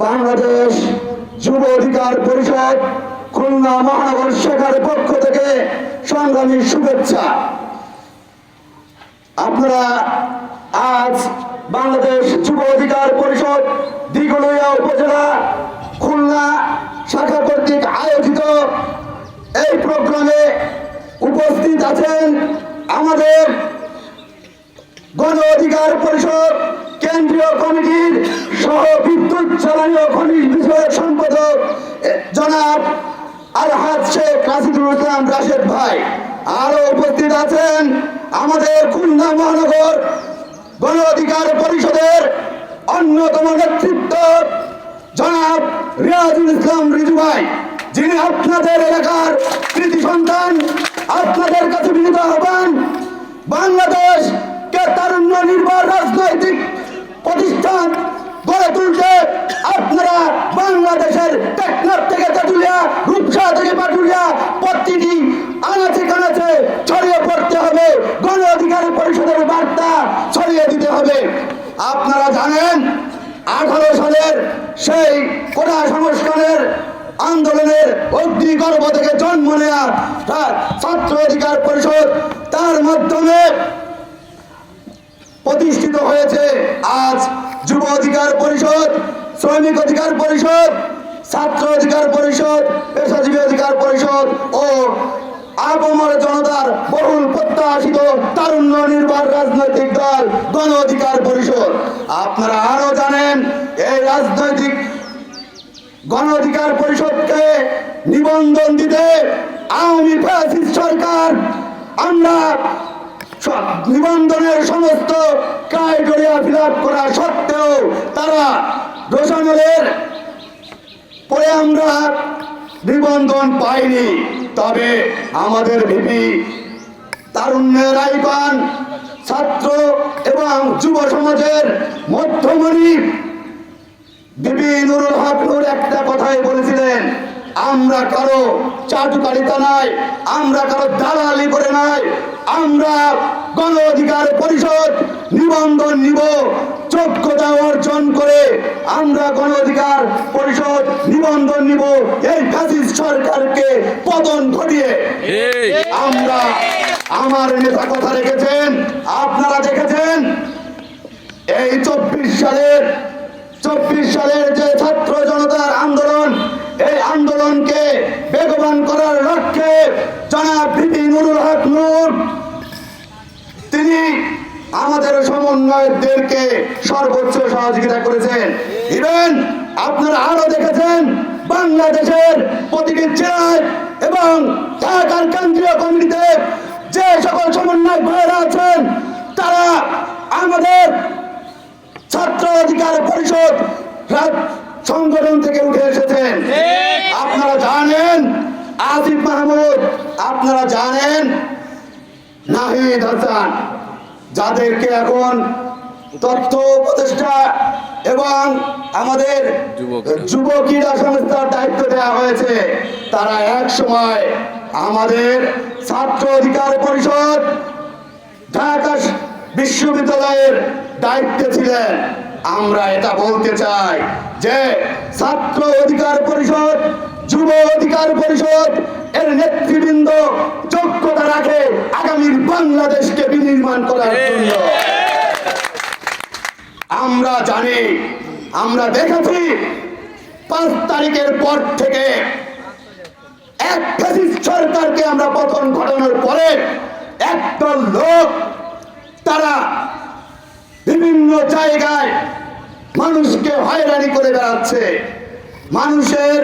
বাংলাদেশ যুব অধিকার পরিষদ খুলনা মহানগর শাখার পক্ষ থেকে সংগ্রামী শুভেচ্ছা। আপনারা আজ বাংলাদেশ যুব অধিকার পরিষদ দিগলইয়া উপজেলা খুলনা শাখা কর্তৃক আয়োজিত এই প্রোগ্রামে উপস্থিত আছেন আমাদের গণ অধিকার পরিষদ, কেন্দ্রীয় কমিটির সহ বিদ্যুৎ জ্বালানি ও খনিজ বিষয়ক সম্পাদক জনাব আলহাজ শেখ রাশিদুল ইসলাম রাশেদ ভাই। আরও উপস্থিত আছেন আমাদের খুলনা মহানগর গণ অধিকার পরিষদের অন্যতম নেতৃত্ব, জনাব রিয়াজুল ইসলাম রিজু ভাই। যিনি আপনাদের এলাকার কৃতি সন্তান, আপনাদের কাছে বিনীত আহ্বান, বাংলাদেশ কে তারুণ্য নির্ভর রাজনৈতিক প্রতিষ্ঠান গড়ে তুলতে আপনারা বাংলাদেশের টেকনাফ থেকে তেঁতুলিয়া রূপসা থেকে পাটুলিয়া, প্রতিটি আনাচে কানাচে ছড়িয়ে পড়তে হবে। গণ অধিকার পরিষদের বার্তা ছড়িয়ে দিতে হবে। আপনারা জানেন, আঠারো সালের সেই কোটা সংস্কারের আন্দোলনের অগ্নিগর্ভ থেকে জন্ম নেয়া ছাত্র অধিকার পরিষদ, তার মাধ্যমে প্রতিষ্ঠিত হয়েছে আজ যুব অধিকার পরিষদ, শ্রমিক অধিকার পরিষদ, ছাত্র অধিকার পরিষদ, পেশাজীবী অধিকার পরিষদ ও আবমর জনতার বহুল প্রত্যাশিত তারুণ্য নির্ভর রাজনৈতিক দল, গণ অধিকার পরিষদ। আপনারা আরও জানেন, এই রাজনৈতিক গণ অধিকার পরিষদকে নিবন্ধন দিতে আওয়ামী ফ্যাসিস্ট সরকার, আমরা সব নিবন্ধনের সমস্ত ক্রাইটেরিয়া ফিল করা সত্ত্বেও তারা রোশানলের পরে আমরা নিবন্ধন পাইনি। তবে আমাদের ভিপি তারুণ্যের আইকন ছাত্র এবং যুব সমাজের মধ্যমণি বিবি নুরুল হক একটা কথাই বলেছিলেন, আমরা কারও চাটুকারিতা নাই, আমরা কারও দালালি করে নাই আমরা গণ অধিকার পরিষদ নিবন্ধন নিব যোগ্যতা অর্জন করে আমরা গণ অধিকার পরিষদ নিবন্ধন নিব। এই ফ্যাসিস্ট সরকারকে পতন ঘটিয়ে আমরা আমার নেতা কথা রেখেছেন আপনারা দেখেছেন? এই চব্বিশ সালের চব্বিশ সালের যে ছাত্র জনতার আন্দোলন এই আন্দোলনকে বেগবান করার লক্ষ্যে জনাব বিপি নুরুল হক নূর তিনি আমাদের সমন্বয়কদেরকে সর্বোচ্চ সহযোগিতা করেছেন। ইভেন আপনারা আরও দেখেছেন বাংলাদেশের প্রতিটি জেলায় এবং ঢাকার কেন্দ্রীয় কমিটিতে যে সকল সমন্বয় ভাইয়েরা আছেন তারা আমাদের ছাত্র অধিকার পরিষদ সংগঠন থেকে উঠে এসেছেন। আপনারা জানেন আসিফ মাহমুদ আপনারা জানেন নাহিদ হাসান যাদেরকে এখন তথ্য উপদেষ্টা এবং আমাদের যুব- ক্রীড়া সংস্থার দায়িত্ব দেওয়া হয়েছে তারা এক সময় আমাদের ছাত্র অধিকার পরিষদ ঢাকা বিশ্ববিদ্যালয়ের দায়িত্বে ছিলেন। আমরা এটা বলতে চাই যে ছাত্র অধিকার পরিষদ যুব অধিকার পরিষদ এর নেতৃবৃন্দ যোগ্যতা রাখে আগামীর বাংলাদেশকে বিনির্মাণ করার জন্য। আমরা জানি আমরা দেখেছি পাঁচ তারিখের পর থেকে এক সরকারকে আমরা পতন ঘটানোর পরে একদল লোক তারা বিভিন্ন জায়গায় মানুষকে হয়রানি করে বেড়াচ্ছে। মানুষের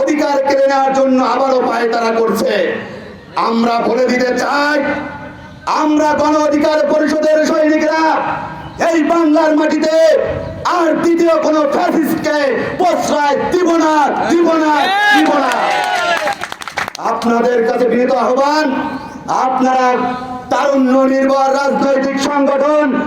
অধিকার কেড়ে নেওয়ার জন্য আবারও পায়ে তারা করছে আমরা বলে দিতে চাই। আমরা গণ অধিকার পরিষদের সৈনিকরা এই বাংলার মাটিতে আর দ্বিতীয় কোনো ফ্যাসিস্টকে প্রশ্রয় দিব না দিব না দিব না। আপনাদের কাছে বিনীত আহ্বান, আপনারা তারুণ্য নির্ভর রাজনৈতিক সংগঠন